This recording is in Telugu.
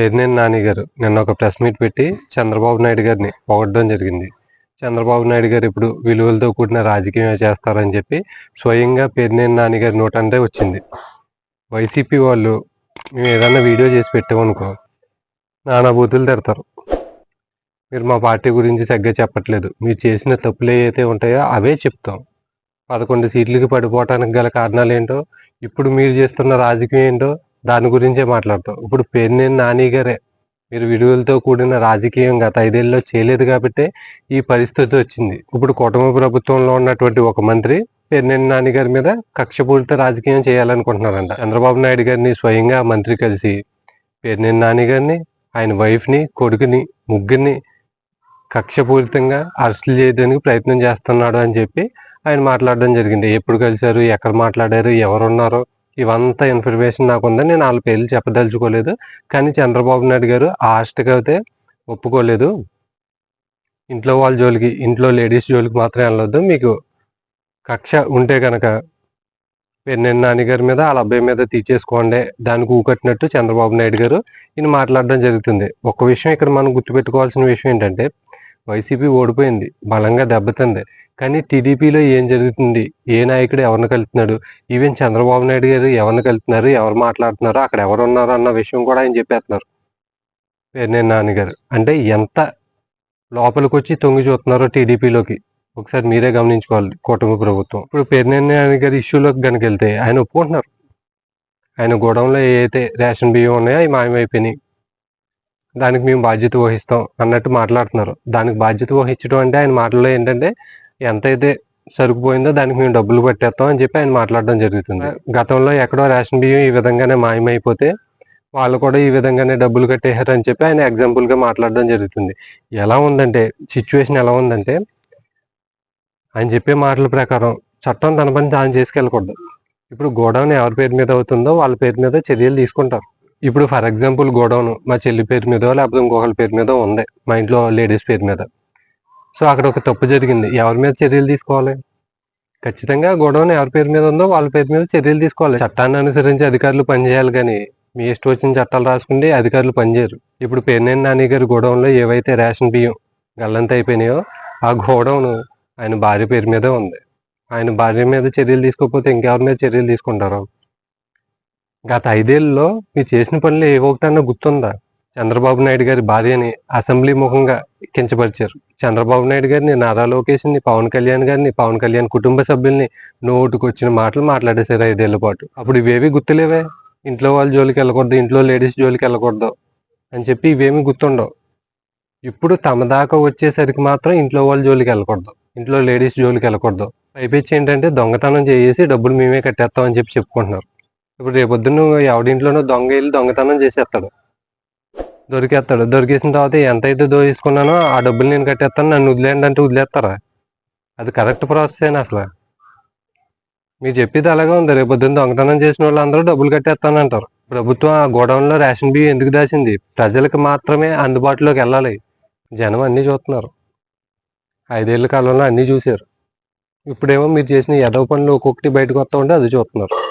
పేర్నేని నాని గారు. నిన్న ఒక ప్రెస్ మీట్ పెట్టి చంద్రబాబు నాయుడు గారిని పొగడడం జరిగింది. చంద్రబాబు నాయుడు గారు ఇప్పుడు విలువలతో కూడిన రాజకీయం చేస్తారని చెప్పి స్వయంగా పేర్నేని నాని గారి నోట అంటే వచ్చింది. వైసీపీ వాళ్ళు మేము ఏదైనా వీడియో చేసి పెట్టామనుకో నానా బూతులు తిడతారు. మీరు మా పార్టీ గురించి సరిగ్గా చెప్పట్లేదు. మీరు చేసిన తప్పులు ఏవైతే ఉంటాయో అవే చెప్తాం. పదకొండు సీట్లకి పడిపోవటానికి గల కారణాలు ఏంటో ఇప్పుడు మీరు చేస్తున్న రాజకీయం ఏంటో దాని గురించే మాట్లాడతాం ఇప్పుడు పేర్నేని నాని గారే మీరు విడుదలతో కూడిన రాజకీయం గత ఐదేళ్ళలో చేయలేదు కాబట్టి ఈ పరిస్థితి వచ్చింది. ఇప్పుడు కుటుంబ ప్రభుత్వంలో ఉన్నటువంటి ఒక మంత్రి పేర్నేని నాని గారి మీద కక్షపూరిత రాజకీయం చేయాలనుకుంటున్నారంట. చంద్రబాబు నాయుడు గారిని స్వయంగా మంత్రి కలిసి పేర్నేని నాని గారిని ఆయన వైఫ్ని కొడుకుని ముగ్గురిని కక్షపూరితంగా అరెస్టులు చేయడానికి ప్రయత్నం చేస్తున్నాడు అని చెప్పి ఆయన మాట్లాడడం జరిగింది. ఎప్పుడు కలిశారు? ఎక్కడ మాట్లాడారు? ఎవరున్నారో? ఇవంతా ఇన్ఫర్మేషన్ నాకు నేను వాళ్ళ పేర్లు చెప్పదలుచుకోలేదు. కానీ చంద్రబాబు నాయుడు గారు ఆ అయితే ఒప్పుకోలేదు. ఇంట్లో వాళ్ళ జోలికి ఇంట్లో లేడీస్ జోలికి మాత్రం వెళ్ళొద్దు. మీకు కక్ష ఉంటే కనుక పెన్నెన్ నాన్నగారి మీద వాళ్ళ అబ్బాయి మీద తీసేసుకోండి. దానికి ఊకట్టినట్టు చంద్రబాబు నాయుడు గారు ఈయన మాట్లాడడం జరుగుతుంది. ఒక విషయం ఇక్కడ మనం గుర్తుపెట్టుకోవాల్సిన విషయం ఏంటంటే వైసీపీ ఓడిపోయింది. బలంగా దెబ్బతింది. కానీ టీడీపీలో ఏం జరుగుతుంది? ఏ నాయకుడు ఎవరిని కలుపుతున్నాడు? ఈవెన్ చంద్రబాబు నాయుడు గారు ఎవరిని కలుపుతున్నారు? ఎవరు మాట్లాడుతున్నారు? అక్కడ ఎవరు ఉన్నారు అన్న విషయం కూడా ఆయన చెప్పేస్తున్నారు. పేర్నేని నాన్నగారు గారు. అంటే ఎంత లోపలికి వచ్చి తొంగి చూస్తున్నారో టీడీపీలోకి? ఒకసారి మీరే గమనించుకోవాలి కూటమి ప్రభుత్వం. ఇప్పుడు పేర్నేని గారి ఇష్యూలోకి కనుక వెళ్తే ఆయన ఒప్పుకుంటున్నారు. ఆయన గోడౌన్లో ఏ రేషన్ బియ్యం ఉన్నాయో అవి మాయమైపోయినాయి. దానికి మేము బాధ్యత వహిస్తాం అన్నట్టు మాట్లాడుతున్నారు. దానికి బాధ్యత వహించడం అంటే ఆయన మాటల్లో ఏంటంటే ఎంతైతే సరుకుపోయిందో దానికి మేము డబ్బులు పట్టేస్తాం అని చెప్పి ఆయన మాట్లాడడం జరుగుతుంది. గతంలో ఎక్కడో రేషన్ బియ్యం ఈ విధంగానే మాయమైపోతే వాళ్ళు కూడా ఈ విధంగానే డబ్బులు కట్టేశారు అని చెప్పి ఆయన ఎగ్జాంపుల్గా మాట్లాడడం జరుగుతుంది. ఎలా ఉందంటే సిచ్యువేషన్ ఎలా ఉందంటే ఆయన చెప్పే మాటల ప్రకారం చట్టం తన పని తాను చేసుకెళ్ళకూడదు. ఇప్పుడు గోడౌన్ ఎవరి పేరు మీద అవుతుందో వాళ్ళ పేరు మీద చర్యలు తీసుకుంటారు. ఇప్పుడు ఫర్ ఎగ్జాంపుల్ గోడౌన్ మా చెల్లి పేరు మీద లేకపోతే ఇంకొకరి పేరు మీద ఉంది. మా ఇంట్లో లేడీస్ పేరు మీద. సో అక్కడ ఒక తప్పు జరిగింది. ఎవరి మీద చర్యలు తీసుకోవాలి? ఖచ్చితంగా గోడౌన్ ఎవరి పేరు మీద ఉందో వాళ్ళ పేరు మీద చర్యలు తీసుకోవాలి. చట్టాన్ని అనుసరించి అధికారులు పనిచేయాలి కానీ మీ ఇష్టం వచ్చిన చట్టాలు రాసుకుంటే అధికారులు పనిచేయరు ఇప్పుడు పేర్నేని నాని గారి గోడౌన్లో ఏవైతే రేషన్ బియ్యం గల్లంత అయిపోయినాయో ఆ గోడౌన్ ఆయన భార్య పేరు మీద ఉంది. ఆయన భార్య మీద చర్యలు తీసుకోకపోతే ఇంకెవరి మీద చర్యలు తీసుకుంటారు? గత ఐదేళ్ళలో మీరు చేసిన పనులు ఏ ఒకటన్నా గుర్తుందా? చంద్రబాబు నాయుడు గారి భార్యని అసెంబ్లీ ముఖంగా కించపరిచారు. చంద్రబాబు నాయుడు గారిని నారా లోకేష్ని పవన్ కళ్యాణ్ గారిని పవన్ కళ్యాణ్ కుటుంబ సభ్యుల్ని నోటుకు వచ్చిన మాటలు మాట్లాడేశారు ఐదేళ్ళ పాటు. అప్పుడు ఇవేవి గుర్తులేవే? ఇంట్లో వాళ్ళ జోలికి వెళ్ళకూడదు ఇంట్లో లేడీస్ జోలికి వెళ్ళకూడదు అని చెప్పి ఇవేమి గుర్తుండవు. ఇప్పుడు తమ దాకా వచ్చేసరికి మాత్రం ఇంట్లో వాళ్ళ జోలికి వెళ్ళకూడదు ఇంట్లో లేడీస్ జోలికి వెళ్ళకూడదు. పైపెచ్చి ఏంటంటే దొంగతనం చేసి డబ్బులు మేమే కట్టేస్తాం అని చెప్పి చెప్పుకుంటున్నారు. ఇప్పుడు రేపొద్దున ఎవడింట్లోనో దొంగ వెళ్ళి దొంగతనం చేసేస్తాడు. దొరికేస్తాడు. దొరికేసిన తర్వాత ఎంత అయితే దోచేసుకున్నానో ఆ డబ్బులు నేను కట్టేస్తాను. నన్ను వదిలేయండి అంటే వదిలేస్తారా? అది కరెక్ట్ ప్రాసెస్ అయినా అసలు? మీరు చెప్పేది అలాగే ఉంది. రేపు పొద్దున్న దొంగతనం చేసిన వాళ్ళు అందరూ డబ్బులు కట్టేస్తానంటారు. ప్రభుత్వం ఆ గోడౌన్లో రేషన్ బియ్యం ఎందుకు దాచింది? ప్రజలకు మాత్రమే అందుబాటులోకి వెళ్ళాలి. జనం అన్నీ చూస్తున్నారు. ఐదేళ్ళ కాలంలో అన్నీ చూశారు. ఇప్పుడేమో మీరు చేసిన ఎదవ పనులు ఒక్కొక్కటి బయటకు వస్తూ ఉంటే అది చూస్తున్నారు.